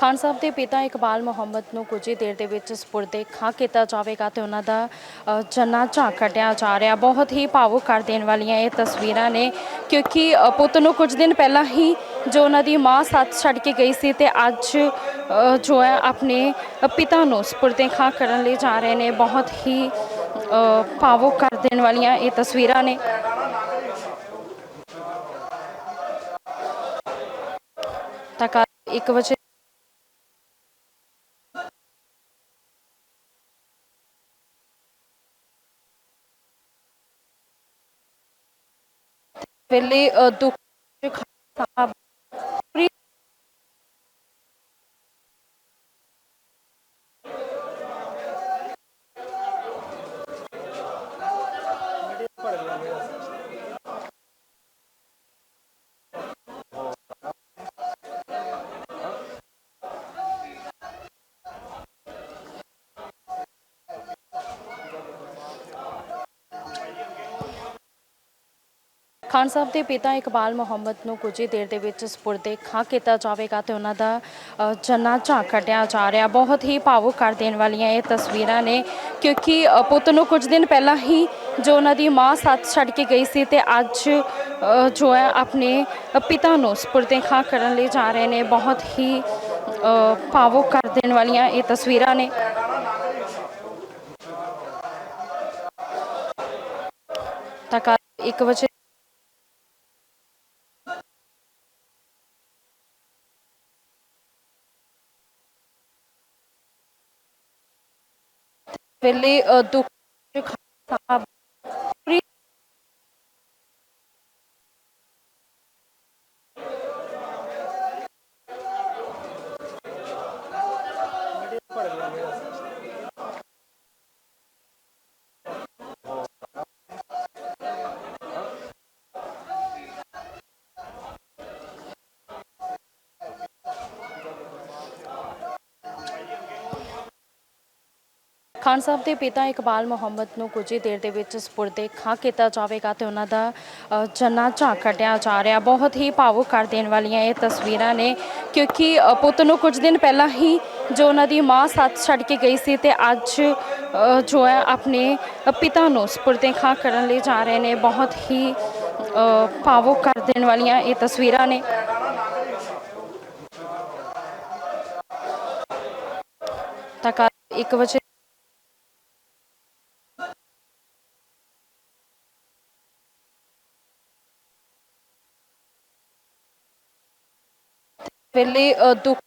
ਖਾਨ ਸਾਹਿਬ ਦੇ ਪਿਤਾ ਇਕਬਾਲ ਮੁਹੰਮਦ ਨੂੰ ਕੁਝ ਹੀ ਦੇਰ ਦੇ ਵਿੱਚ ਸਪੁਰਦੇ ਖਾਂ ਕੀਤਾ ਜਾਵੇਗਾ ਤੇ ਉਹਨਾਂ ਦਾ ਅ, ਜਨਾਜ਼ਾ ਕੱਢਿਆ ਜਾ ਰਿਹਾ। ਬਹੁਤ ਹੀ ਭਾਵੁਕ ਕਰ ਦੇਣ ਵਾਲੀਆਂ ਇਹ ਤਸਵੀਰਾਂ ਨੇ ਕਿਉਂਕਿ ਪੁੱਤ ਨੂੰ ਕੁਝ ਦਿਨ ਪਹਿਲਾਂ ਹੀ ਜੋ ਉਹਨਾਂ ਦੀ ਮਾਂ ਸਾਥ ਛੱਡ ਕੇ ਗਈ ਸੀ ਤੇ ਅੱਜ ਜੋ ਹੈ ਆਪਣੇ ਪਿਤਾ ਨੂੰ ਸਪੁਰਦੇ ਖਾਂ ਕਰਨ ਲਈ ਜਾ ਰਹੇ ਨੇ। ਬਹੁਤ ਹੀ ਭਾਵੁਕ ਕਰ ਦੇਣ ਵਾਲੀਆਂ ਇਹ ਤਸਵੀਰਾਂ ਨੇ। ਤਾਂ ਕੱਲ੍ਹ ਇੱਕ ਵਜੇ ਵੇਲੇ ਅ, ਦੁੱਖ ਖਾਲਸਾ ਸਾਹਿਬ ਪੂਰੀ ਖਾਨ ਸਾਹਿਬ ਦੇ ਪਿਤਾ ਇਕਬਾਲ ਮੁਹੰਮਦ ਨੂੰ ਕੁਝ ਹੀ ਦੇਰ ਦੇ ਵਿੱਚ ਸਪੁਰਦੇ ਖਾਂ ਕੀਤਾ ਜਾਵੇਗਾ ਤੇ ਉਹਨਾਂ ਦਾ ਜਨਾਜ਼ਾ ਕੱਢਿਆ ਜਾ ਰਿਹਾ। ਬਹੁਤ ਹੀ ਭਾਵੁਕ ਕਰ ਦੇਣ ਵਾਲੀਆਂ ਇਹ ਤਸਵੀਰਾਂ ਨੇ ਕਿਉਂਕਿ ਪੁੱਤ ਨੂੰ ਕੁਝ ਦਿਨ ਪਹਿਲਾਂ ਹੀ ਜੋ ਉਹਨਾਂ ਦੀ ਮਾਂ ਸਾਥ ਛੱਡ ਕੇ ਗਈ ਸੀ ਤੇ ਅੱਜ ਜੋ ਹੈ ਆਪਣੇ ਪਿਤਾ ਨੂੰ ਸਪੁਰਦੇ ਖਾਂ ਕਰਨ ਲਈ ਜਾ ਰਹੇ ਨੇ। ਬਹੁਤ ਹੀ ਭਾਵੁਕ ਕਰ ਦੇਣ ਵਾਲੀਆਂ ਇਹ ਤਸਵੀਰਾਂ ਨੇ। ਤਾਂ ਕੱਲ੍ਹ ਇੱਕ ਵਜੇ ਵੇਲੇ ਅ, ਦੁੱਖ ਖਾਲਸਾ ਸਾਹਿਬ ਪੂਰੀ ਖਾਨ ਸਾਹਿਬ ਦੇ ਪਿਤਾ ਇਕਬਾਲ ਮੁਹੰਮਦ ਨੂੰ ਕੁਝ ਹੀ ਦੇਰ ਦੇ ਵਿੱਚ ਸਪੁਰਦੇ ਖਾਂ ਕੀਤਾ ਜਾਵੇਗਾ ਤੇ ਉਹਨਾਂ ਦਾ ਜਨਾਜ਼ਾ ਕੱਢਿਆ ਜਾ ਰਿਹਾ। ਬਹੁਤ ਹੀ ਭਾਵੁਕ ਕਰ ਦੇਣ ਵਾਲੀਆਂ ਇਹ ਤਸਵੀਰਾਂ ਨੇ, ਕਿਉਂਕਿ ਪੁੱਤ ਨੂੰ ਕੁਝ ਦਿਨ ਪਹਿਲਾਂ ਹੀ ਜੋ ਉਹਨਾਂ ਦੀ ਮਾਂ ਸਾਥ ਛੱਡ ਕੇ ਗਈ ਸੀ ਤੇ ਅੱਜ ਜੋ ਹੈ ਆਪਣੇ ਪਿਤਾ ਨੂੰ ਸਪੁਰਦੇ ਖਾਂ ਕਰਨ ਲਈ ਜਾ ਰਹੇ ਨੇ। ਬਹੁਤ ਹੀ ਭਾਵੁਕ ਕਰ ਦੇਣ ਵਾਲੀਆਂ ਇਹ ਤਸਵੀਰਾਂ ਨੇ। ਤਾਂ ਕੱਲ੍ਹ ਇੱਕ ਵਜੇ ਵੇਲੇ ਦੁੱਖ